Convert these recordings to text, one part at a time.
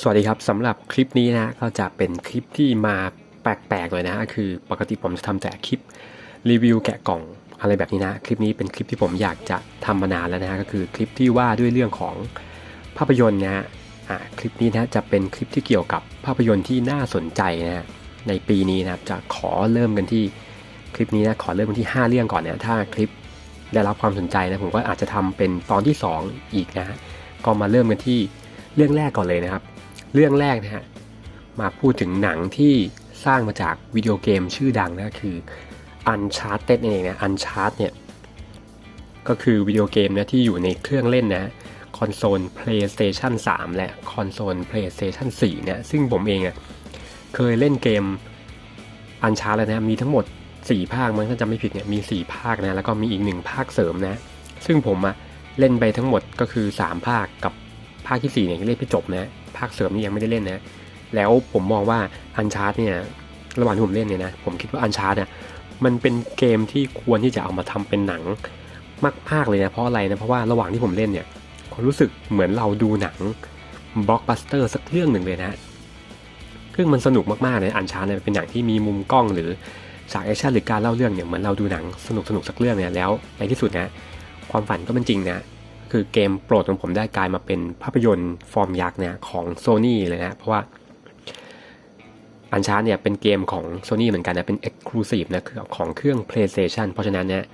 สวัสดีครับสำหรับคลิปนี้นะก็จะเป็นคลิปที่มาแปลกๆเลยนะคือปกติผมจะทำแต่คลิปรีวิวแกะกล่องอะไรแบบนี้นะคลิปนี้เป็นคลิปที่ผมอยากจะทำมานานแล้วนะก็คือคลิปที่ว่าด้วยเรื่องของภาพยนตร์นะฮะคลิปนี้นะจะเป็นคลิปที่เกี่ยวกับภาพยนตร์ที่น่าสนใจนะในปีนี้นะจะขอเริ่มกันที่คลิปนี้นะขอเริ่มกันที่ 5 เรื่องก่อนนะถ้าคลิปได้รับความสนใจนะผมก็อาจจะทำเป็นตอนที่ 2 อีกนะก็มาเริ่มกันที่เรื่องแรกก่อนเลยนะครับ เรื่องแรกนะฮะมาพูดถึงหนังที่สร้างมาจากวิดีโอเกมชื่อดังนะคือ Uncharted เองนะ Uncharted เนี่ยก็คือวิดีโอเกมนะที่อยู่ในเครื่องเล่นนะคอนโซล PlayStation 3 และคอนโซล PlayStation 4เนี่ยซึ่งผมเองอะเคยเล่นเกม Uncharted แล้วนะมีทั้งหมด 4 ภาคมั้งถ้าจำไม่ผิดเนี่ยมี 4 ภาคนะแล้วก็มีอีก 1 ภาคเสริมนะ ซึ่งผมอะเล่นไปทั้งหมดก็คือ 3 ภาคกับภาคที่ 4เนี่ยเล่นไม่จบนะ ภาคเสริมนี่ยังไม่ได้เล่นนะ แล้วผมมองว่าอันชาร์ตเนี่ยระหว่างที่ผมเล่นเนี่ยนะผมคิดว่าอันชาร์ตเนี่ยมันเป็นเกมที่ควรที่จะเอามาทำเป็นหนังมากๆเลยนะเพราะอะไรนะเพราะว่าระหว่างที่ผมเล่นเนี่ยผมรู้สึกเหมือนเราดูหนังบล็อกบัสเตอร์สักเรื่องหนึ่งเลยนะซึ่งมันสนุกมากๆเลยอันชาร์ตเนี่ยเป็นหนังที่มีมุมกล้องหรือฉากแอคชั่นหรือการเล่าเรื่องเนี่ยเหมือนเราดูหนังสนุกสนุกๆสักเรื่องเนี่ยแล้วในที่สุดนะความฝันก็เป็นจริงนะ คือเกมโปรดของผมได้กลายมาเป็นภาพยนตร์ฟอร์มยักษ์เนี่ยของ Sony เลยนะ เพราะว่าอันชาร์เนี่ยเป็นเกมของ Sony เหมือนกันนะ เป็น Exclusive นะคือของเครื่อง PlayStation เพราะฉะนั้นเนี่ย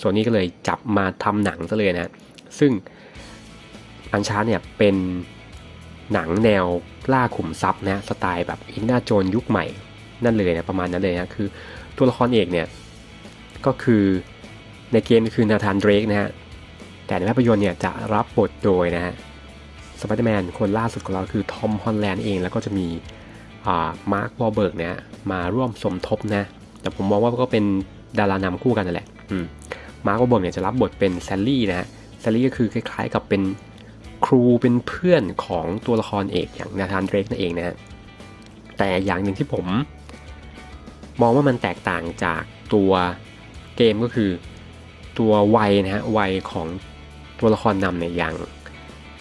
Sony ก็เลยจับมาทำหนังซะเลยนะ ซึ่งอันชาร์เนี่ยเป็นหนังแนวล่าขุมทรัพย์นะสไตล์แบบอินนาโจนยุคใหม่นั่นเลยนะประมาณนั้นเลยนะคือตัวละครเอกเนี่ยก็คือในเกมคือนาธานเดรกนะฮะ แต่ในภาพยนตร์เนี่ยจะรับบทโดยนะฮะสไปเดอร์แมนคนล่าสุดของเราคือทอมฮอลแลนด์เอง แล้วก็จะมีมาร์ควอลเบิร์กเนี่ยมาร่วมสมทบนะ แต่ผมมองว่าก็เป็นดารานำคู่กันนั่นแหละมาร์ควอลเบิร์กเนี่ยจะรับบทเป็นแซลลี่นะฮะแซลลี่ก็คือคล้ายๆกับเป็นครูเป็นเพื่อนของตัวละครเอกอย่างนาธานเดรกนั่นเองนะฮะแต่อย่างหนึ่งที่ผม มองว่ามันแตกต่างจากตัวเกมก็คือตัววัยนะฮะวัยของ ตัวละครนำเนี่ยอย่าง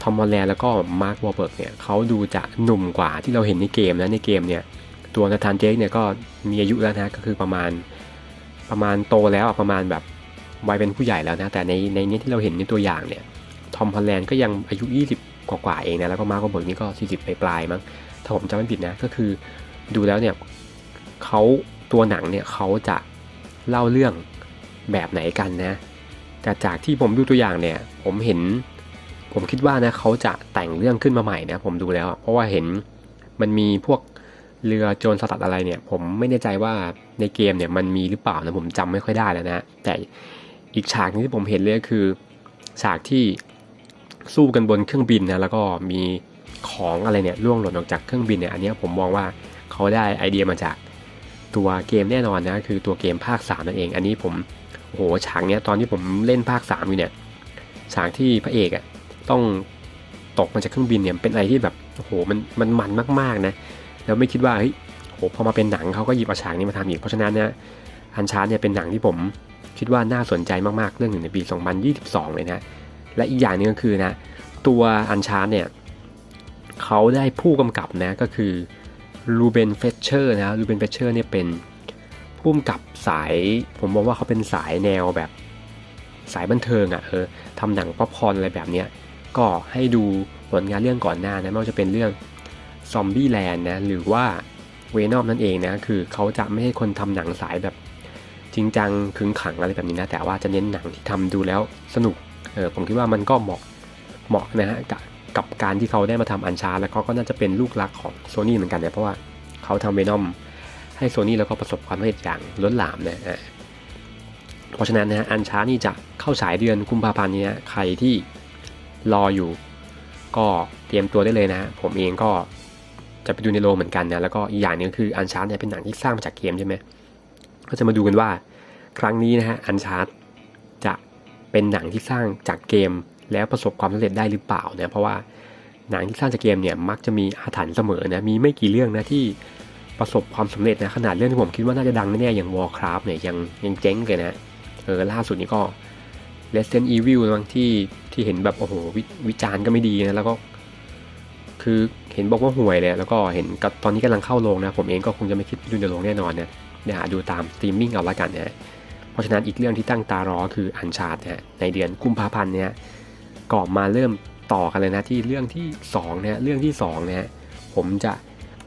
ทอมมอลแลนแล้วก็มาร์ควอลเบิร์กเนี่ยเขาดูจะหนุ่มกว่าที่เราเห็นในเกมนะในเกมเนี่ยตัวนาธานเจคเนี่ยก็มีอายุแล้วนะก็คือประมาณประมาณโตแล้วประมาณแบบวัยเป็นผู้ใหญ่แล้วนะแต่ในในนี้ที่เราเห็นในตัวอย่างเนี่ยทอมฮอลแลนด์ก็ยังอายุ 20 กว่าๆเองนะแล้วก็มาร์ควอลเบิร์กนี่ก็ 40 ปลายๆมั้งถ้าผมจำไม่ผิดนะก็คือดูแล้วเนี่ยเขาตัวหนังเนี่ยเขาจะเล่าเรื่องแบบไหนกันนะ แต่จากที่ผมดูตัวอย่างเนี่ย ผมเห็น ผมคิดว่านะเขาจะแต่งเรื่องขึ้นมาใหม่นะผมดูแล้ว เพราะว่าเห็นมันมีพวกเรือโจรสลัดอะไรเนี่ย ผมไม่แน่ใจว่าในเกมเนี่ยมันมีหรือเปล่านะผมจำไม่ค่อยได้แล้วนะ แต่อีกฉากนึงที่ผมเห็นเลยก็คือฉากที่สู้กันบนเครื่องบินนะแล้วก็มีของอะไรเนี่ยล่วงหล่นออกจากเครื่องบินเนี่ยอันนี้ผมมองว่าเขาได้ไอเดียมาจากตัวเกมแน่นอนนะคือตัวเกมภาค 3 นั่นเอง อันนี้ผม โอ้โหฉากเนี้ยตอนที่ผมเล่นภาค3อยู่เนี่ยฉากที่พระเอกอะ่ะต้องตกมาจากเครื่องบินเนี่ยเป็นอะไรที่แบบโอ้โหมันมันมันมากๆนะแล้วไม่คิดว่าเฮ้ยโหพอมาเป็นหนังเขาก็หยิบเอาฉากนี้มาทำอีกเพราะฉะนั้นเนี่ยอันชาร์เนี่ยเป็นหนังที่ผมคิดว่าน่าสนใจมากๆเรื่องหนึ่งในปี 2022 เลยนะและอีกอย่างนึงก็คือนะตัวอันชาร์เนี่ยเขาได้ผู้กำกับนะก็คือลูเบนเฟเชอร์นะลูเบนเฟเชอร์เนี่ยเป็น พุ่มกับสาย ผมมองว่าเขาเป็นสายแนวแบบสายบันเทิงอะ่ะเออทำหนังป๊อปคอนอะไรแบบเนี้ยก็ให้ดูผลงานเรื่องก่อนหน้านะไม่ว่าจะเป็นเรื่องซอมบี้แลนด์นะหรือว่าเวนอมนั่นเองนะคือเขาจะไม่ให้คนทำหนังสายแบบจริงจังขึงขังอะไรแบบนี้นะแต่ว่าจะเน้นหนังที่ทำดูแล้วสนุกเออผมคิดว่ามันก็เหมาะเหมาะนะฮะกับกับการที่เขาได้มาทำอันชาแล้วเขาก็น่าจะเป็นลูกรักของโซนี่เหมือนกันเนะเพราะว่าเขาทำเวนอม ให้โซนี่แล้วก็ประสบความสำเร็จอย่างล้นหลามนะฮะเพราะฉะนั้นนะฮะอันช้านี่จะเข้าฉายเดือนกุมภาพันธ์นี้ใครที่รออยู่ ก็เตรียมตัวได้เลยนะผมเองก็จะไปดูในโรงเหมือนกันนะแล้วก็อีกอย่างนึงคืออันชาร์เนี่ยเป็นหนังที่สร้างมาจากเกมใช่ไหมก็จะมาดูกันว่าครั้งนี้นะฮะอันชาร์จะเป็นหนังที่สร้างจากเกม แล้วประสบความสำเร็จได้หรือเปล่านะเพราะว่าหนังที่สร้างจากเกมเนี่ยมักจะมีอาถรรพ์เสมอนะมีไม่กี่เรื่องนะที่ ประสบความสำเร็จนะขนาดเรื่องที่ผมคิดว่าน่าจะดังแน่ๆอย่าง Warcraft เนี่ยยังยังเจ๊งเลยนะเออล่าสุดนี้ก็ Resident Evil บางที่ที่เห็นแบบโอ้โหววิจารณ์ก็ไม่ดีนะแล้วก็ คือเห็นบอกว่าห่วยเลยแล้วก็เห็นกับตอนนี้กำลังเข้าโรงนะ ผมเองก็คงจะไม่คิดดูในโรงแน่นอนเนี่ยเดี๋ยวหาดูตามสตรีมมิ่งเอาละกันนะเพราะฉะนั้นอีกเรื่องที่ตั้งตารอคืออันชาร์ดนะในเดือนกุมภาพันธ์เนี่ยก็มาเริ่มต่อกันเลยนะที่เรื่องที่2นะเรื่องที่2นะผมจะ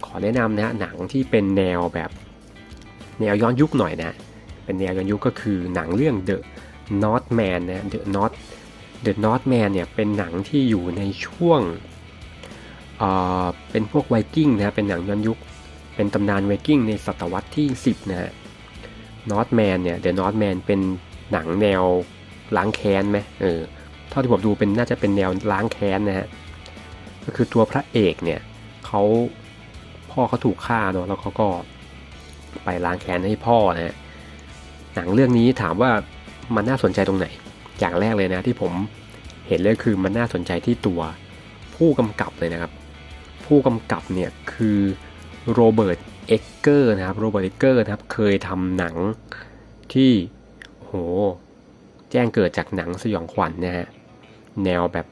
ขอแนะนำนะหนังที่เป็นแนวแบบแนวย้อนยุคหน่อยนะเป็นแนวย้อนยุคก็คือหนังเรื่อง The Northman นะ The North The Northman เนี่ยเป็นหนังที่อยู่ในช่วงเอ่อเป็นพวกไวกิ้งนะเป็นหนังย้อนยุค เป็นตำนานไวกิ้งในศตวรรษที่ 10 นะฮะ Northman เนี่ย The Northman เป็นหนังแนวล้างแค้นไหมเออเท่าที่ผมดูเป็นน่าจะเป็นแนวล้างแค้นนะฮะก็คือตัวพระเอกเนี่ยเขา พ่อเขาถูกฆ่าเนาะแล้วเขาก็ไปล้างแค้นให้พ่อนะฮะหนังเรื่องนี้ถามว่ามันน่าสนใจตรงไหน อย่างแรกเลยนะที่ผมเห็นเลยคือมันน่าสนใจที่ตัวผู้กำกับเลยนะครับ ผู้กำกับเนี่ยคือโรเบิร์ตเอ็กเกอร์นะครับโรเบิร์ตเอ็กเกอร์นะครับเคยทำหนังที่โหแจ้งเกิดจากหนังสยองขวัญนะฮะแนวแบบ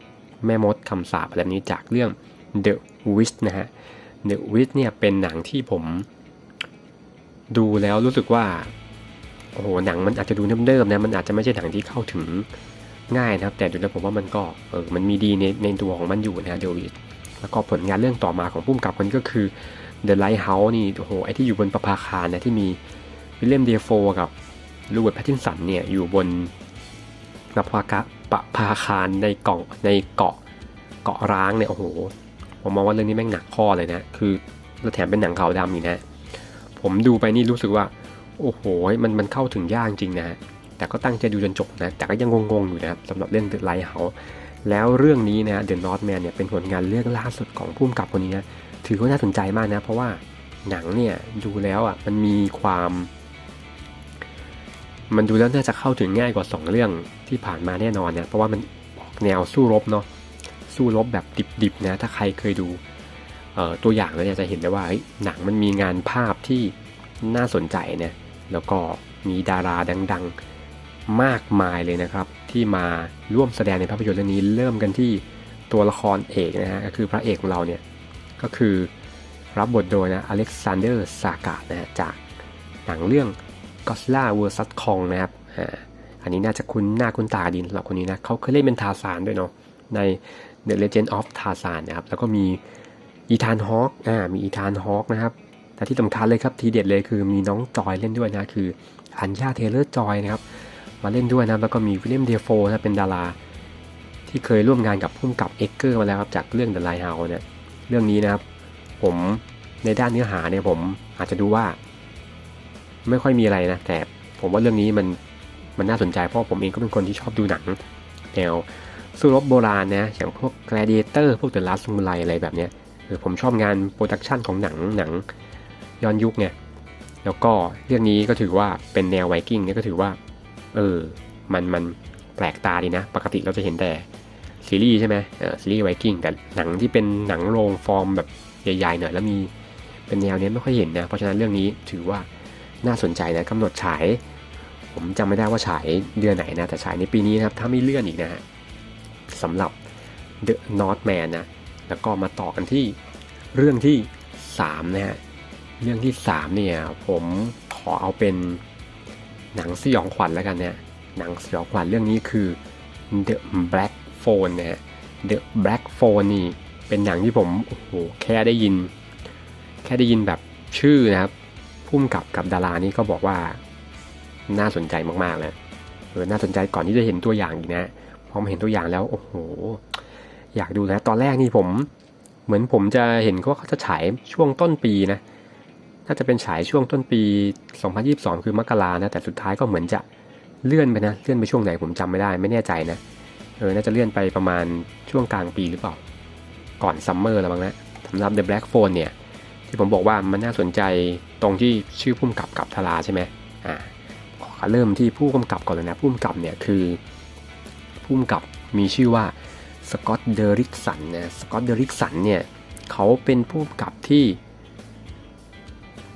แม่มดคำสาปอะไรแบบนี้จากเรื่อง The Witch นะฮะ The Witch เนี่ยเป็นหนังที่ผมดูแล้วรู้สึกว่าโอ้โหหนังมันอาจจะดูเดิมๆนะมันอาจจะไม่ใช่หนังที่เข้าถึงง่ายนะครับ แต่ดูแล้วผมว่ามันก็เออมันมีดีในในตัวของมันอยู่นะเดวิดแล้วก็ผลงานเรื่องต่อมาของพุ่มกับคนก็คือ The Lighthouse นี่โอ้โหไอที่อยู่บนประภาคารนะที่มีวิลเลียมเดโฟกับลูเวิร์ดแพตตินสันเนี่ยอยู่บนประภากะประภาคารในเกาะในเกาะเกาะร้างเนี่ยโอ้โห ผมมองว่าเรื่องนี้แม่งหนักข้อเลยนะ คือแล้วแถมเป็นหนังขาวดำอีกนะ ผมดูไปนี่รู้สึกว่า โอ้โห มันมันเข้าถึงยากจริงนะ แต่ก็ตั้งใจดูจนจบนะ แต่ก็ยังงงๆอยู่นะครับสำหรับเรื่อง The Lighthouse แล้วเรื่องนี้นะ The Northman เนี่ยเป็นผลงานเรื่องล่าสุดของผู้กำกับคนนี้นะ ถือว่าน่าสนใจมากนะ เพราะว่าหนังเนี่ยดูแล้วอะมันมีความ มันดูแล้วน่าจะเข้าถึงง่ายกว่า 2 เรื่องที่ผ่านมาแน่นอนนะเพราะว่ามันออกแนวสู้รบเนาะ สู้รบแบบดิบๆนะถ้าใครเคยดูตัวอย่างแล้วเนี่ยจะเห็นได้ว่าหนังมันมีงานภาพที่น่าสนใจนะแล้วก็มีดาราดังๆมากมายเลยนะครับ ที่มาร่วมแสดงในภาพยนตร์เรื่องนี้เริ่มกันที่ตัวละครเอกนะฮะก็คือพระเอกของเราเนี่ยก็คือรับบทโดยนะอเล็กซานเดอร์ซากาดนะจากหนังเรื่อง Godzilla vs Kong นะครับอันนี้น่าจะคุ้นหน้าคุ้นตาดีสำหรับคนนี้นะเขาเคยเล่นเป็นทาซานด้วยเนาะใน The Legend of Tarzan นะครับ แล้วก็มีอีธานฮอคอ่า มีอีธานฮอคนะครับ แต่ที่สำคัญเลยครับทีเด็ดเลยคือมีน้องจอยเล่นด้วยนะ คืออัญญาเทเลอร์จอยนะครับ มาเล่นด้วยนะ แล้วก็มีวิลเลียมเดฟโฟนะเป็นดารา ที่เคยร่วมงานกับพุ่มกับเอ็กเกอร์มาแล้วครับ จากเรื่อง The Lighthouse เนี่ย เรื่องนี้นะครับ ผมในด้านเนื้อหาเนี่ยผมอาจจะดูว่า ไม่ค่อยมีอะไรนะ แต่ผมว่าเรื่องนี้มันมันน่าสนใจเพราะผมเองก็เป็นคนที่ชอบดูหนังแนว สู้รบโบราณนะอย่างพวก Gladiator พวก The Last Samurai อะไรแบบเนี้ยเออผมชอบงานโปรดักชันของหนังหนังย้อนยุคเนี่ยแล้วก็เรื่องนี้ก็ถือว่าเป็นแนวไวกิ้งเนี่ยก็ถือว่า เออ มันมันแปลกตาดีนะ ปกติเราจะเห็นแต่ซีรีส์ใช่ไหมเออซีรีส์ไวกิ้งแต่หนังที่เป็นหนังโรงฟอร์มแบบใหญ่ๆหน่อยแล้วมีเป็นแนวนี้ไม่ค่อยเห็นนะ เพราะฉะนั้นเรื่องนี้ถือว่าน่าสนใจนะกำหนดฉาย ผมจำไม่ได้ว่าฉายเดือนไหนนะ แต่ฉายในปีนี้นะครับ ถ้าไม่เลื่อนอีกนะฮะ สำหรับ The Northman นะ แล้วก็มาต่อกันที่เรื่องที่ 3 นะฮะ เรื่องที่ 3 เนี่ย ผมขอเอาเป็นหนังสยองขวัญแล้วกันเนี่ย หนังสยองขวัญเรื่องนี้คือ The Black Phone นะฮะ The Black Phone นี่เป็นหนังที่ผมโอ้โหแค่ได้ยิน แค่ได้ยินแบบชื่อนะครับพุ่มกับกับดารานี่ก็บอกว่าน่าสนใจมากๆเลยเออน่าสนใจก่อนที่จะเห็นตัวอย่างอีกนะ อมาเห็นตัวอย่างแล้วโอ้โห อยากดูนะ ตอนแรกนี่ผม เหมือนผมจะเห็นว่าเขาจะฉายช่วงต้นปีนะน่าจะเป็นฉายช่วงต้นปี 2022 คือมกรานะแต่สุดท้ายก็เหมือนจะเลื่อนไปนะเลื่อนไปช่วงไหนผมจำไม่ได้ไม่แน่ใจนะเออน่าจะเลื่อนไปประมาณช่วงกลางปีหรือเปล่า ก่อนซัมเมอร์แล้วบ้างนะสำหรับ The Black Phone เนี่ย ที่ผมบอกว่ามันน่าสนใจตรงที่ชื่อพุ่มกับกับทาราใช่ไหมอ่าขอเริ่มที่ผู้กำกับก่อนเลยนะผู้กำกับเนี่ยคือ ผู้กำกับมีชื่อว่าสกอตเดริกสันนะสกอตเดริกสันเนี่ยเขาเป็นผู้กำกับที่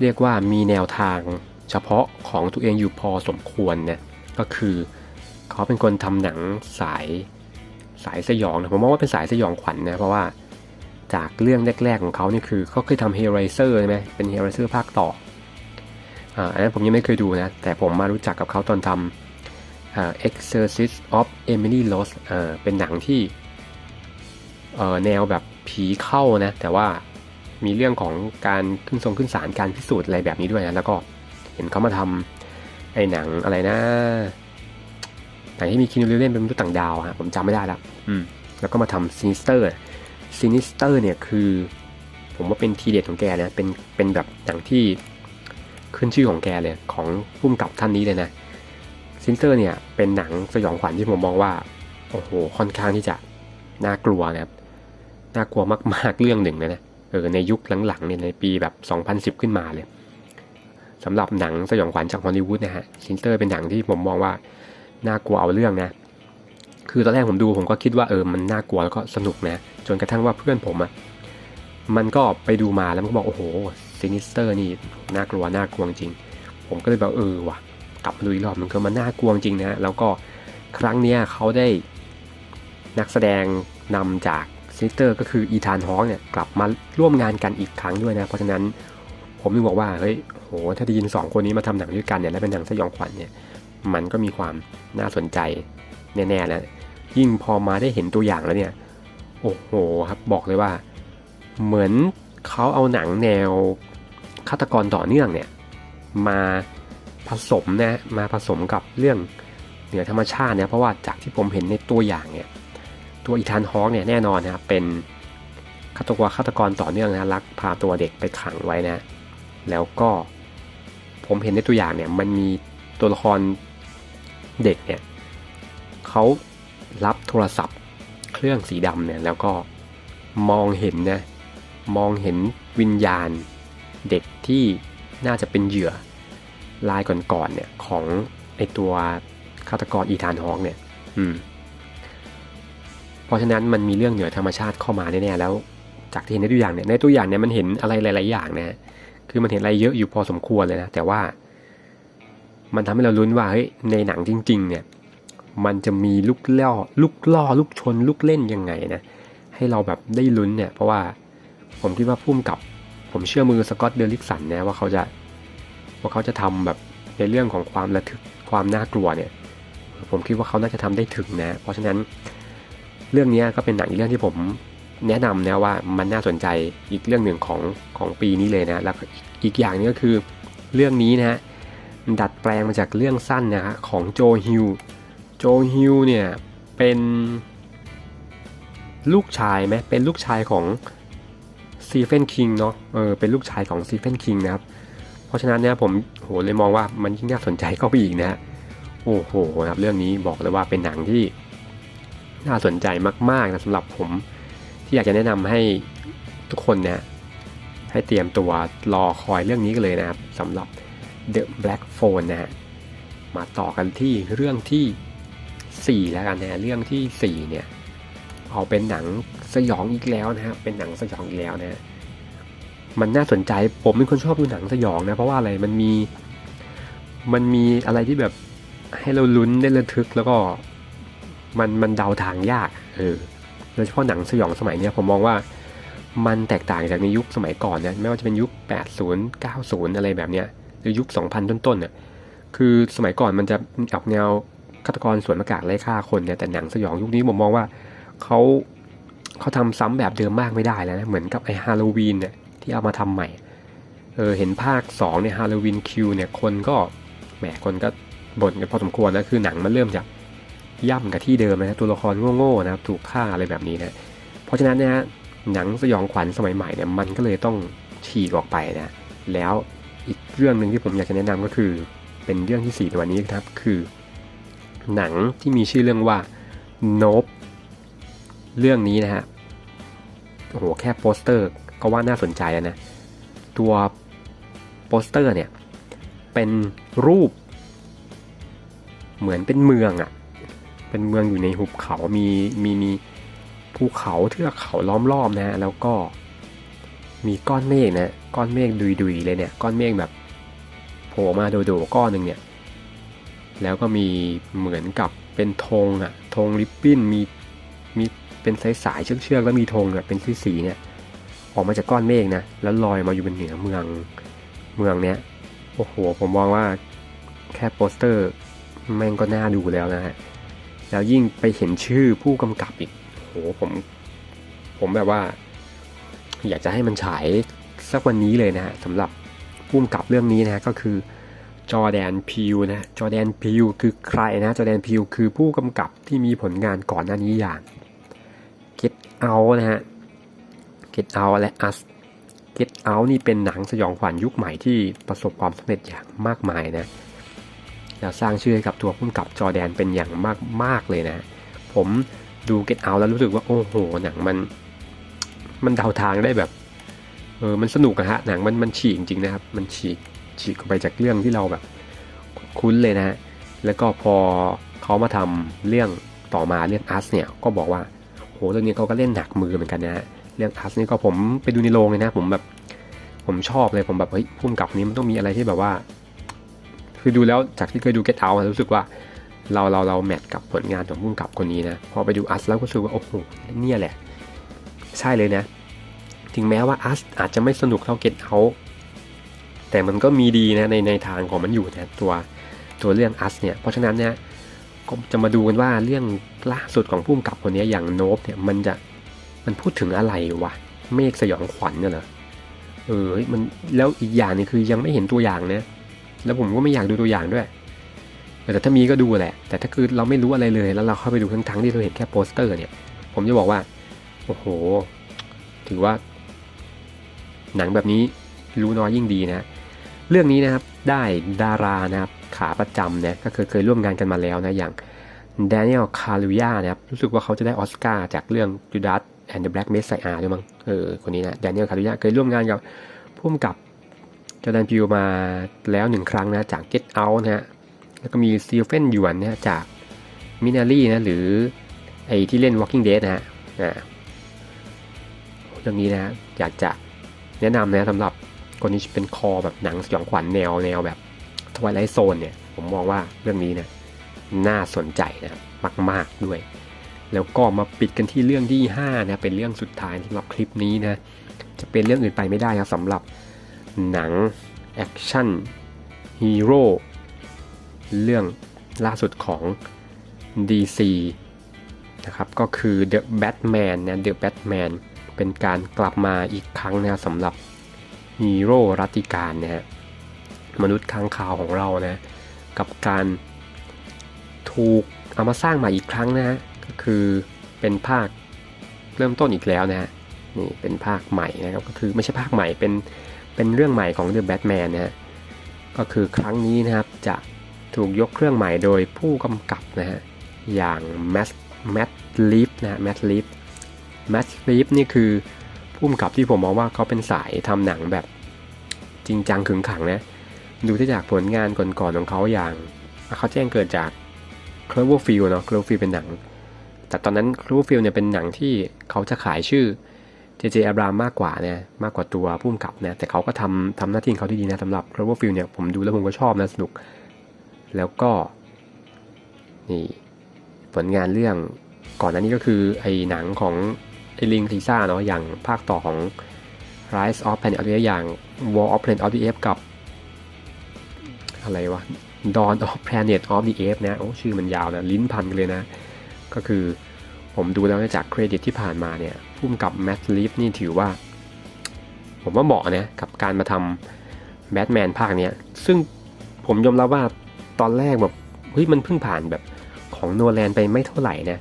เรียกว่ามีแนวทางเฉพาะของตัวเองอยู่พอสมควรนะก็คือเขาเป็นคนทำหนังสายสายสยองนะผมมองว่าเป็นสายสยองขวัญนะเพราะว่าจากเรื่องแรก ๆ ของเขานี่คือเขาเคยทำ Hellraiser ใช่ไหมเป็น Hellraiser ภาคต่ออ่าอันนั้นผมยังไม่เคยดูนะแต่ผมมารู้จักกับเขาตอนทำ Exorcist of Emily Rose อ่าเป็นหนังที่เอ่อแนวแบบผีเข้านะ แต่ว่ามีเรื่องของการขึ้นทรงขึ้นศาลการพิสูจน์อะไรแบบนี้ด้วยนะ แล้วก็เห็นเขามาทำไอ้หนังอะไรนะ หนังที่มีคินูรีเล่นเป็นมนุษย์ต่างดาวฮะผมจำไม่ได้แล้วอืมแล้วก็มาทำซินิสเตอร์ซินิสเตอร์เนี่ยคือ ผมว่าเป็นทีเด็ดของแกนะเป็นเป็นแบบหนังที่ขึ้นชื่อของแกเลยของพุ่มกับท่านนี้เลยนะ ซินสเตอร์เนี่ยเป็นหนังสยองขวัญที่ผมมองว่า โอ้โห ค่อนข้างที่จะน่ากลัวนะครับ น่ากลัวมากๆเรื่องหนึ่งเลยนะเออในยุคหลังๆเนี่ยในปีแบบ 2010 ขึ้นมาเลยสำหรับหนังสยองขวัญจากฮอลลีวูดนะฮะซินเตอร์เป็นหนังที่ผมมองว่าน่ากลัวเอาเรื่องนะ คือตอนแรกผมดูผมก็คิดว่าเออมันน่ากลัวแล้วก็สนุกนะ จนกระทั่งว่าเพื่อนผมอะ่ะมันก็ไปดูมาแล้วมันก็บอกโอ้โหซินิสเตอร์นี่น่ากลัวน่ากลัวจริง ผมก็เลยแบบเออว่ะ กลับมาดูอีกรอบมันก็มันน่ากลัวจริงนะแล้วก็ครั้งเนี้ยเขาได้นักแสดงนำจากซิสเตอร์ก็คืออีธานฮอกเนี่ยกลับมาร่วมงานกันอีกครั้งด้วยนะ เพราะฉะนั้นผมนึกบอกว่าเฮ้ยโหถ้าได้ยินสองคนนี้มาทำหนังด้วยกันเนี่ยและเป็นหนังสยองขวัญเนี่ยมันก็มีความน่าสนใจแน่ๆแล้วยิ่งพอมาได้เห็นตัวอย่างแล้วเนี่ยโอ้โหครับบอกเลยว่า เหมือนเขาเอาหนังแนวฆาตกรต่อเนื่องเนี่ยมา ผสมนะมาผสมกับเรื่องเหนือธรรมชาติเนี่ยเพราะว่าจากที่ผมเห็นในตัวอย่างเนี่ยตัวอีธานฮอกเนี่ยแน่นอนนะครับเป็นฆาตกรฆาตกรต่อเนื่องนะลักพาตัวเด็กไปขังไว้นะ แล้วก็ผมเห็นในตัวอย่างเนี่ยมันมีตัวละครเด็กเนี่ยเขารับโทรศัพท์เครื่องสีดำเนี่ยแล้วก็มองเห็นนะมองเห็นวิญญาณเด็กที่น่าจะเป็นเหยื่อ ลายก่อนๆเนี่ยของไอตัวฆาตกรอีธานฮอกเนี่ย อืม เพราะฉะนั้นมันมีเรื่องเหนือธรรมชาติเข้ามาแน่ๆแล้ว จากที่เห็นในตัวอย่างเนี่ย ในตัวอย่างเนี่ยมันเห็นอะไรหลาย ๆ อย่างนะคือมันเห็นอะไรเยอะอยู่พอสมควรเลยนะ แต่ว่า มันทำให้เราลุ้นว่าเฮ้ยในหนังจริง ๆ เนี่ย มันจะมีลูกล่อ ลูกล่อ ลูกชน ลูกเล่นยังไงนะ ให้เราแบบได้ลุ้นเนี่ย เพราะว่าผมคิดว่าพุ่มกับ ผมเชื่อมือสกอตเดลิกสันนะว่าเขาจะ ว่าเขาจะทำแบบในเรื่องของความระทึกความน่ากลัวเนี่ย ผมคิดว่าเขาน่าจะทำได้ถึงนะ เพราะฉะนั้นเรื่องนี้ก็เป็นหนังอีกเรื่องที่ผมแนะนำนะว่ามันน่าสนใจอีกเรื่องหนึ่งของของปีนี้เลยนะแล้วอีกอย่างนึงก็คือเรื่องนี้นะฮะดัดแปลงมาจากเรื่องสั้นนะฮะของโจฮิวโจฮิวเนี่ยเป็นลูกชายไหมเป็นลูกชายของซีเฟนคิงเนาะเออเป็นลูกชายของซีเฟนคิงนะครับ เพราะฉะนั้นเนี่ยผมโหเลยมองว่ามันยิ่งน่าสนใจเข้าไปอีกนะฮะโอ้โหครับเรื่องนี้บอกเลยว่าเป็นหนังที่น่าสนใจมากๆนะสำหรับผมที่อยากจะแนะนำให้ทุกคนเนี่ยให้เตรียมตัวรอคอยเรื่องนี้กันเลยนะครับสำหรับ The Black Phone นะฮะมาต่อกันที่เรื่องที่ 4 แล้วกันนะเรื่องที่ 4 เนี่ยเอาเป็นหนังสยองอีกแล้วนะฮะเป็นหนังสยองอีกแล้วนะ มันน่าสนใจผมเป็นคนชอบดูหนังสยองนะเพราะว่าอะไรมันมี มันมีอะไรที่แบบให้เราลุ้นได้ระทึกแล้วก็มันมันเดาทางยากเออโดยเฉพาะหนังสยองสมัยนี้ผมมองว่ามันแตกต่างจากในยุคสมัยก่อนนะไม่ว่าจะเป็นยุค 80 90 อะไรแบบเนี้ยหรือยุค 2000 ต้นๆเนี่ยคือสมัยก่อนมันจะออกแนวฆาตกรสวนมากากไล่ฆ่าคนเนี่ยแต่หนังสยองยุคนี้ผมมองว่าเขาเขาทำซ้ำแบบเดิมมากไม่ได้แล้วนะเหมือนกับไอฮาโลวีนเนี่ย ที่เอามาทำใหม่ เออเห็นภาค2เนี่ยฮาโลวีนคิวเนี่ยคนก็แหมคนก็บ่นกันพอสมควรนะคือหนังมันเริ่มจากย่ำกับที่เดิมนะตัวละครโง่ๆนะครับถูกฆ่าอะไรแบบนี้นะเพราะฉะนั้นเนี่ยหนังสยองขวัญสมัยใหม่เนี่ยมันก็เลยต้องฉีกออกไปนะแล้วอีกเรื่องหนึ่งที่ผมอยากจะแนะนำก็คือเป็นเรื่องที่4ในวันนี้ครับคือ หนังที่มีชื่อเรื่องว่า Nope เรื่องนี้นะฮะโอ้โหแค่โปสเตอร์ ก็ว่าน่าสนใจแล้วนะ ตัวโปสเตอร์เนี่ย เป็นรูป เหมือนเป็นเมืองอะ่ะ เป็นเมืองอยู่ในหุบเขามีมีมีภูเขาเทือกเขาล้อมรอบนะ แล้วก็มีก้อนเมฆนะ ก้อนเมฆดุยๆเลยเนี่ย ก้อนเมฆแบบโผล่มาโดดๆก้อนหนึ่งเนี่ย แล้วก็มีเหมือนกับเป็นธงอะธงริบบิ้นมีมีเป็นสายสายเชือกๆแล้วมีธงเนี่ยเป็นสีสีเนี่ย ออกมาจากก้อนเมฆนะแล้วลอยมาอยู่บนเหนือเมืองเมืองเนี้ยโอ้โหผมมองว่าแค่โปสเตอร์แม่งก็น่าดูแล้วนะฮะแล้วยิ่งไปเห็นชื่อผู้กำกับอีกโอ้โหผมผมแบบว่า อยากจะให้มันฉายสักวันนี้เลยนะฮะสำหรับผู้กำกับเรื่องนี้นะฮะก็คือจอแดนพิวนะจอแดนพิวคือใครนะจอแดนพิวคือผู้กำกับที่มีผลงานก่อนหน้านี้อย่าง Get Out นะฮะ Get Out และ Us Get Out นี่เป็นหนังสยองขวัญยุคใหม่ที่ประสบความสำเร็จอย่างมากมายนะแล้วสร้างชื่อให้กับตัวผู้กำกับจอแดนเป็นอย่างมากมากเลยนะ ผมดู Get Out แล้วรู้สึกว่าโอ้โห หนังมัน มันเดาทางได้แบบเออมันสนุกอะฮะหนังมันมันฉีกจริงนะครับ มันฉีกฉีกไปจากเรื่องที่เราแบบคุ้นเลยนะฮะแล้วก็พอเขามาทำเรื่องต่อมาเรื่องอัสเนี่ยก็บอกว่าโหเรื่องนี้เขาก็เล่นหนักมือเหมือนกันนะฮะ เรื่องอัสนี่ก็ผมไปดูในโรงเลยนะผมแบบผมชอบเลยผมแบบเฮ้ยพุ่มกับนี้มันต้องมีอะไรที่แบบว่า คือดูแล้วจากที่เคยดู Get Out รู้สึกว่าเราเราเราแมทกับผลงานของพุ่มกับคนนี้นะพอไปดูอัสแล้วก็รู้สึกว่าโอ้โหเนี่ยแหละ ใช่เลยนะ ถึงแม้ว่าอัสอาจจะไม่สนุกเท่า Get Out แต่มันก็มีดีนะในในทางของมันอยู่นะตัวตัวเรื่องอัสเนี่ยเพราะฉะนั้นเนี่ยก็จะมาดูกันว่าเรื่องล่าสุดของผู้กำกับคนนี้อย่างโนบเนี่ยมันจะ มันพูดถึงอะไรวะ เมฆสยองขวัญเนี่ยเหรอเออมันแล้วอีกอย่างนึงคือยังไม่เห็นตัวอย่างนะแล้วผมก็ไม่อยากดูตัวอย่างด้วย แต่ถ้ามีก็ดูแหละ แต่ถ้าคือเราไม่รู้อะไรเลย แล้วเราเข้าไปดูทั้งทั้งๆที่เราเห็นแค่โปสเตอร์เนี่ย ผมจะบอกว่า โอ้โห ถือว่า หนังแบบนี้รู้น้อยยิ่งดีนะ เรื่องนี้นะครับได้ดารานะครับขาประจำเนี่ยก็เคยเคยร่วมงานกันมาแล้วนะอย่างแดเนียลคาลูยานะครับรู้สึกว่าเขาจะได้ออสการ์จากเรื่อง Judas and the Black Messiah ด้วยมั้งเออคนนี้นะแดเนียลคาลูยาเคยร่วมงานกับพุ่มกับจอร์แดนพิวมาแล้วหนึ่งครั้งนะจาก Get Out นะฮะแล้วก็มีซีเฟนหยวนนะจากมินารีนะหรือไอที่เล่น Walking Dead นะฮะอ่าเรื่องนี้นะอยากจะแนะนำนะสำหรับคนที่เป็นคอแบบหนังสยองขวัญแนวแนวแบบทวายไลท์โซนเนี่ย ผมมองว่าเรื่องนี้นี่ยน่าสนใจนะมาก ๆ ด้วย แล้วก็มาปิดกันที่เรื่องที่ 5 นะ เป็นเรื่องสุดท้ายสำหรับคลิปนี้นะ จะเป็นเรื่องอื่นไปไม่ได้ครับสำหรับหนังแอคชั่นฮีโร่เรื่องล่าสุดของ DC นะครับ ก็คือ The Batman นะ The Batman เป็นการกลับมาอีกครั้งนะสำหรับฮีโร่รัตติการนะฮะมนุษย์ค้างคาวของเรานะ กับการถูกเอามาสร้างใหม่อีกครั้งนะฮะ คือเป็นภาคเริ่มต้นอีกแล้วนะฮะนี่เป็นภาคใหม่นะครับก็คือไม่ใช่ภาคใหม่เป็นเป็นเรื่องใหม่ของ The Batman นนะฮะก็คือครั้งนี้นะครับจะถูกยกเครื่องใหม่โดยผู้กำกับนะฮะอย่างแมทแมทลีฟนะแมทลีฟแมทลีฟนี่คือผู้กำกับที่ผมมองว่าเขาเป็นสายทำหนังแบบจริงจังขึงขังนะดูที่จากผลงานก่อนๆของเขาอย่างเขาแจ้งเกิดจาก Cloverfield เนาะ Cloverfield เป็นหนัง แต่ตอนนั้น Cloverfield เนี่ยเป็นหนังที่เขาจะขายชื่อ JJ Abrams มากกว่าเนะมากกว่าตัวผู้กำกับนะแต่เขาก็ทำทำหน้าที่ของเขาที่ดีนะสำหรับ Cloverfield เนี่ยผมดูแล้วผมก็ชอบนะสนุก แล้วก็นี่ผลงานเรื่องก่อนหน้านี้ก็คือไอ้หนังของไอ้ลิงทีซ่าเนาะอย่างภาคต่อของ Rise of Planet of the Apes อย่าง War of Planet of the Apes กับ อะไรวะ Dawn of Planet of the Apes นะ โอ้ ชื่อมันยาวนะ ลิ้นพันกันเลยนะ ก็คือผมดูแล้วจากเครดิตที่ผ่านมาเนี่ยพุ่มกับแมทลีฟนี่ถือว่า ผมว่าเหมาะนะกับการมาทำแบทแมนภาคเนี้ยซึ่งผมยอมรับว่าตอนแรกแบบเฮ้ยมันเพิ่งผ่านแบบของโนแลนไปไม่เท่าไหร่นะ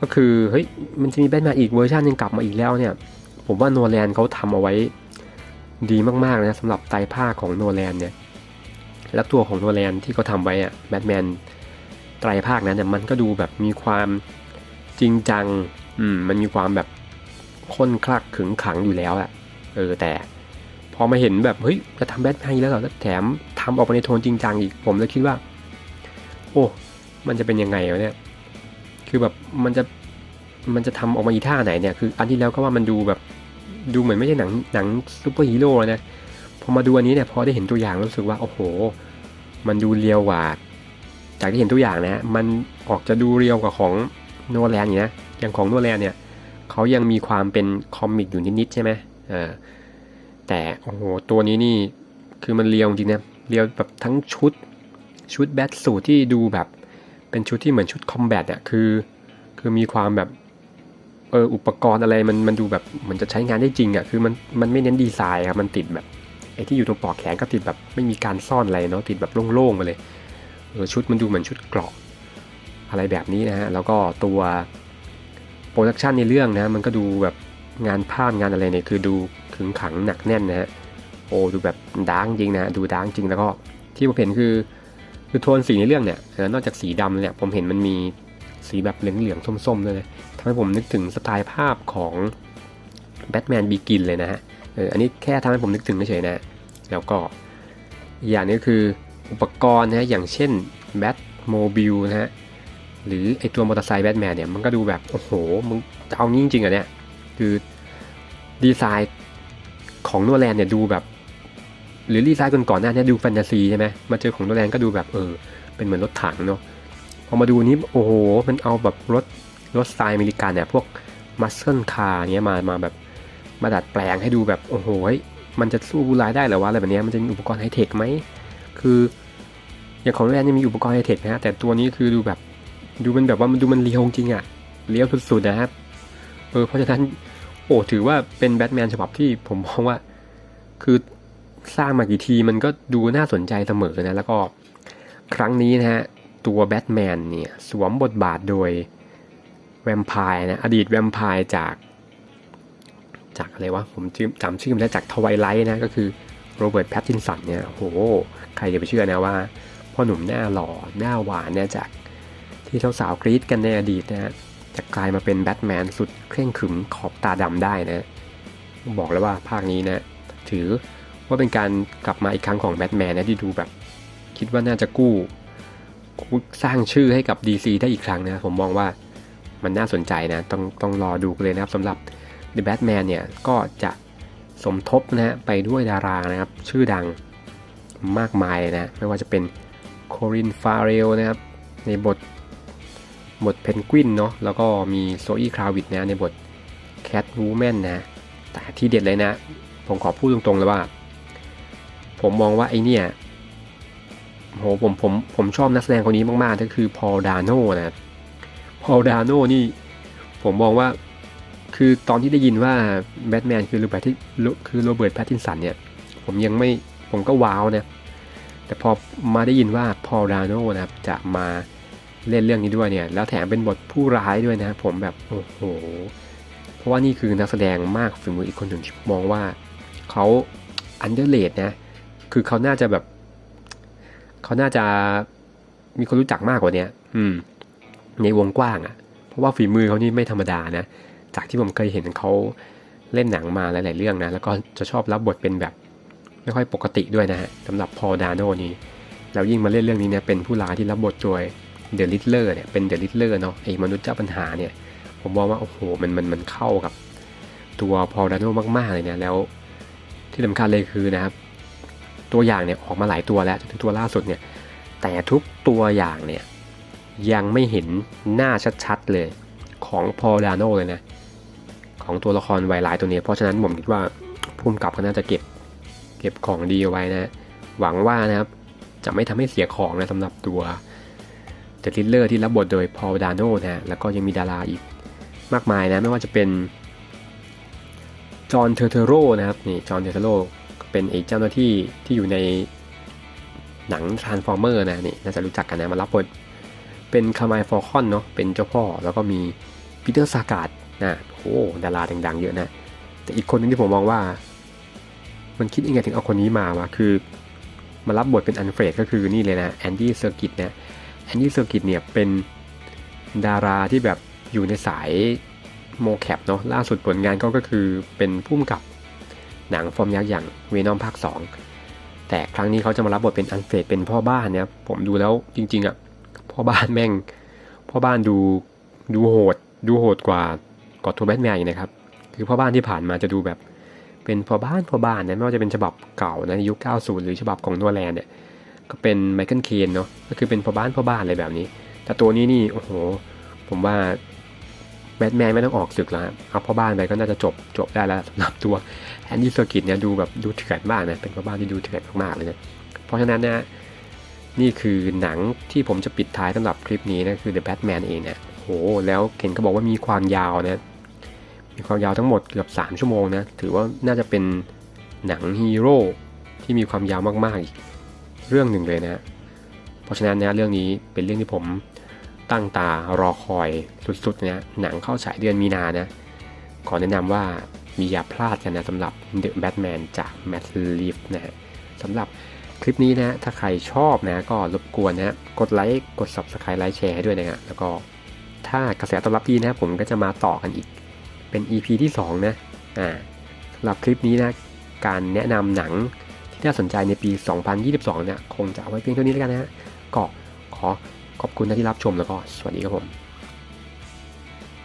ก็คือเฮ้ยมันจะมีแบทแมนอีกเวอร์ชันหนึงกลับมาอีกแล้วเนี่ย ผมว่าโนแลนเขาทำเอาไว้ดีมากๆนะสำหรับไตรภาคของโนแลนเนี่ยแล้วตัวของโนแลนที่เขาทำไว้อะแบทแมน ไตรภาคนั้นเนี่ยมันก็ดูแบบมีความจริงจังอืมมันมีความแบบข้นคลักขึงขังอยู่แล้วอะเออแต่พอมาเห็นแบบเฮ้ยจะทำแบทแมนอีกแล้วเหรอแล้วแถมทำออกมาในโทนจริงจังอีกผมเลยคิดว่า โอ้มันจะเป็นยังไงวะเนี่ยคือแบบมันจะมันจะทำออกมาอีท่าไหนเนี่ยคืออันที่แล้วก็ว่ามันดูแบบดูเหมือนไม่ใช่หนังหนังซูเปอร์ฮีโร่เลยนะพอมาดูอันนี้เนี่ยพอได้เห็นตัวอย่างรู้สึกว่าโอ้โห มันดูเรียวกว่า จากที่เห็นตัวอย่างนะ มันออกจะดูเรียวกว่าของโนแลนอยู่นะ อย่างของโนแลนเนี่ยเขายังมีความเป็นคอมิกอยู่นิดๆใช่ไหมแต่โอ้โหตัวนี้นี่คือมันเรียวจริงนะเรียวแบบทั้งชุดชุดแบทสูทที่ดูแบบเป็นชุดที่เหมือนชุดคอมแบทอะคือคือมีความแบบเอออุปกรณ์อะไรมันมันดูแบบเหมือนจะใช้งานได้จริงอะคือมันมันไม่เน้นดีไซน์ครับมันติดแบบไอ้ที่อยู่ตรงปลอกแขนก็ติดแบบไม่มีการซ่อนอะไรเนาะติดแบบโล่งๆมาเลย ชุดมันดูเหมือนชุดเกราะอะไรแบบนี้นะฮะ แล้วก็ตัวโปรดักชันในเรื่องนะ มันก็ดูแบบงานภาพงานอะไรเนี่ย คือดูขึงขังหนักแน่นนะฮะ โอ้ดูแบบดาร์จริงนะดูดาร์จริง แล้วก็ที่ผมเห็นคือคือโทนสีในเรื่องเนี่ยเออนอกจากสีดำเนี่ย ผมเห็นมันมีสีแบบเหลืองๆส้มๆด้วยทำให้ผมนึกถึงสไตล์ภาพของแบทแมนบีกินเลยนะฮะเอออันนี้แค่ทำให้ผมนึกถึงเฉยๆนะ แล้วก็อีกอย่างนี้ก็คือ อุปกรณ์นะฮะอย่างเช่นแบทโมบิลนะฮะหรือไอตัวมอเตอร์ไซค์แบทแมนเนี่ยมันก็ดูแบบโอ้โหมึงจะเอางี้จริงๆอะเนี่ยคือดีไซน์ของนัวแลนเนี่ยดูแบบ หรือดีไซน์ก่อนๆหน้านี้ดูแฟนตาซีใช่ไหมมาเจอของโนแลนก็ดูแบบเออเป็นเหมือนรถถังเนาะพอมาดูนี้โอ้โหมันเอาแบบรถรถสไตล์อเมริกันเนี่ยพวกมัสเซิลคาร์เนี้ยมามาแบบมาดัดแปลงให้ดูแบบโอ้โหมันจะสู้บูรายได้หรอวะอะไรแบบเนี้ยมันจะมีอุปกรณ์ไฮเทคไหม คืออย่างของแลนยังมีอุปกรณ์ไฮเทคนะฮะแต่ตัวนี้คือดูแบบดูมันแบบว่ามันดูมันเลี้ยวจริงอะเลี้ยวสุดๆนะครับเออเพราะฉะนั้นโอ้ถือว่าเป็นแบทแมนฉบับที่ผมมองว่า คือสร้างมากี่ทีมันก็ดูน่าสนใจเสมอนะแล้วก็ครั้งนี้นะฮะตัวแบทแมนเนี่ยสวมบทบาทโดยแวมไพร์นะอดีตแวมไพร์จากจากอะไรวะผมจำชื่อไม่ได้จากทวายไลท์นะก็คือโรเบิร์ตแพตตินสันเนี่ยโห ใครจะไปเชื่อนะว่าพ่อหนุ่มหน้าหล่อหน้าหวานเนี่ยจากที่สาวๆกรี๊ดกันในอดีตนะฮะจะกลายมาเป็นแบทแมนสุดเคร่งขรึมขอบตาดำได้นะบอกเลยว่าภาคนี้นะถือว่าเป็นการกลับมาอีกครั้งของแบทแมนนะที่ดูแบบ คิดว่าน่าจะกู้สร้างชื่อให้กับ DC ได้อีกครั้งนะผมมองว่ามันน่าสนใจนะต้องต้องรอดูเลยนะครับสำหรับ The Batman เนี่ยก็จะสมทบนะฮะไปด้วยดารานะครับ ชื่อดัง มากมายนะ ไม่ว่าจะเป็นโครินฟาเรลนะครับ ในบทบทเพนกวินเนาะแล้วก็มีโซอี้คราวิดนะในบทแคทวูแมนนะ แต่ที่เด็ดเลยนะ ผมขอพูดตรงๆเลยว่า ผมมองว่าไอเนี่ยโหผมผมผมชอบนักแสดงคนนี้มากๆก็คือพอลดาโน่นะพอลดาโน่นี่ ผมมองว่าคือตอนที่ได้ยินว่าแบทแมนคือโรเบิร์ตที่คือโรเบิร์ตแพตตินสันเนี่ย ผมยังไม่ ผมก็ว้าวนะแต่พอมาได้ยินว่าพอลดาโน่นะครับจะมาเล่นเรื่องนี้ด้วยเนี่ย แล้วแถมเป็นบทผู้ร้ายด้วยนะผมแบบโอ้โห เพราะว่านี่คือนักแสดงมากฝีมืออีกคนหนึ่งที่มองว่าเขาอันเดอร์เลดนะ คือเขาน่าจะแบบ เขาน่าจะมีคนรู้จักมากกว่านี้อืม ในวงกว้างอะ่ะ เพราะว่าฝีมือเขานี่ไม่ธรรมดานะ จากที่ผมเคยเห็นเขาเล่นหนังมาหลาย ๆ เรื่องนะ แล้วก็จะชอบรับบทเป็นแบบ ไม่ค่อยปกติด้วยนะฮะสำหรับพอดาโนนี้แล้วยิ่งมาเล่นเรื่องนี้เนี่ยเป็นผู้ร้ายที่รับบทโดยเดอะลิทเลอร์เนี่ยเป็นเดอะลิทเลอร์เนาะไอ้มนุษย์เจ้าปัญหาเนี่ย ผมมองว่าโอ้โหมันมันมันเข้ากับ ตัวพอลดาโนมากๆเลยเนี่ยแล้ว ที่สำคัญเลยคือนะครับ ตัวอย่างเนี่ยออกมาหลายตัวแล้วจนถึงตัวล่าสุดเนี่ย แต่ทุกตัวอย่างเนี่ยยังไม่เห็นหน้าชัดๆเลยของพอลดาโนเลยนะของตัวละครไวไลตัวนี้เพราะฉะนั้นผมคิดว่าภูมิกับเขาน่าจะเก็บ เก็บของดีเอาไว้นะ หวังว่านะครับจะไม่ทำให้เสียของนะสำหรับตัวเดอะลิลเลอร์ที่รับบทโดยพอลดาโนนะแล้วก็ยังมีดาราอีกมากมายนะ ไม่ว่าจะเป็นจอห์นเทอร์เทโรนะครับนี่จอห์นเทอร์เทโรเป็นเอกเจ้าหน้าที่ที่อยู่ในหนัง Transformer นะนี่น่าจะรู้จักกันนะมารับบทเป็นคาไมฟอร์คอนเนาะเป็นเจ้าพ่อแล้วก็มีปีเตอร์ซากาดนะโอ้ดาราดังๆ เยอะนะ แต่อีกคนนึงที่ผมมองว่า มันคิดยังไงถึงเอาคนนี้มาวะคือมารับบทเป็นอันเฟรดก็คือนี่เลยนะแอนดี้เซอร์กิตเนะแอนดี้เซอร์กิตเนี่ยเป็นดาราที่แบบอยู่ในสายโมแคปเนาะล่าสุดผลงานก็ก็คือเป็นผู้กำกับหนังฟอร์มยักษ์อย่างเวนอมภาค 2 แต่ครั้งนี้เขาจะมารับบทเป็นอันเฟรดเป็นพ่อบ้านเนี่ยผมดูแล้วจริงๆอะ่ะพ่อบ้านแม่ง พ่อบ้านดูดูโหด ดูโหดกว่ากอดทัวแบทแมนนะครับ คือพ่อบ้านที่ผ่านมาจะดูแบบ เป็นพ่อบ้านพ่อบ้านนะไม่ว่าจะเป็นฉบับเก่านะยุค 90 หรือฉบับของนัวแลนเนี่ยก็เป็นไมเคิลเคนเนาะก็คือเป็นพ่อบ้านพ่อบ้านอะไรแบบนี้ แต่ตัวนี้นี่โอ้โห ผมว่าแบทแมนไม่ต้องออกศึกแล้วเอาพ่อบ้านไปก็น่าจะจบจบได้แล้วสำหรับตัวแอนดี้เซอร์กิตเนี่ยดูแบบดูเถื่อนมากนะเป็นพ่อบ้านที่ดูเถื่อนมากๆเลยนะเพราะฉะนั้นนะนี่คือหนังที่ผมจะปิดท้ายสำหรับคลิปนี้นะคือ The Batman เองเนี่ยโหแล้วเคนก็บอกว่ามีความยาวนะ ความยาวทั้งหมดเกือบ 3 ชั่วโมงนะ ถือว่าน่าจะเป็นหนังฮีโร่ที่มีความยาวมากๆอีกเรื่องหนึ่งเลยนะ เพราะฉะนั้นนะเรื่องนี้เป็นเรื่องที่ผมตั้งตารอคอยสุดๆนะหนังเข้าฉายเดือนมีนานะ ขอแนะนำว่ามีอย่าพลาดกันนะสำหรับ The Batman จาก Matt Reeves นะฮะสำหรับคลิปนี้นะถ้าใครชอบนะก็รบกวนนะกดไลค์กด Subscribe ไลค์แชร์ให้ด้วยนะฮะแล้วก็ถ้ากระแสตอบรับดีนะผมก็จะมาต่อกันอีก เป็น EP ที่ 2 นะอ่าสำหรับคลิปนี้นะ การแนะนำหนังที่น่าสนใจในปี 2022 เนี่ย คงจะเอาไว้เพียงเท่านี้แล้วกันนะฮะก็ขอขอบคุณที่รับชมแล้วก็สวัสดีครับผม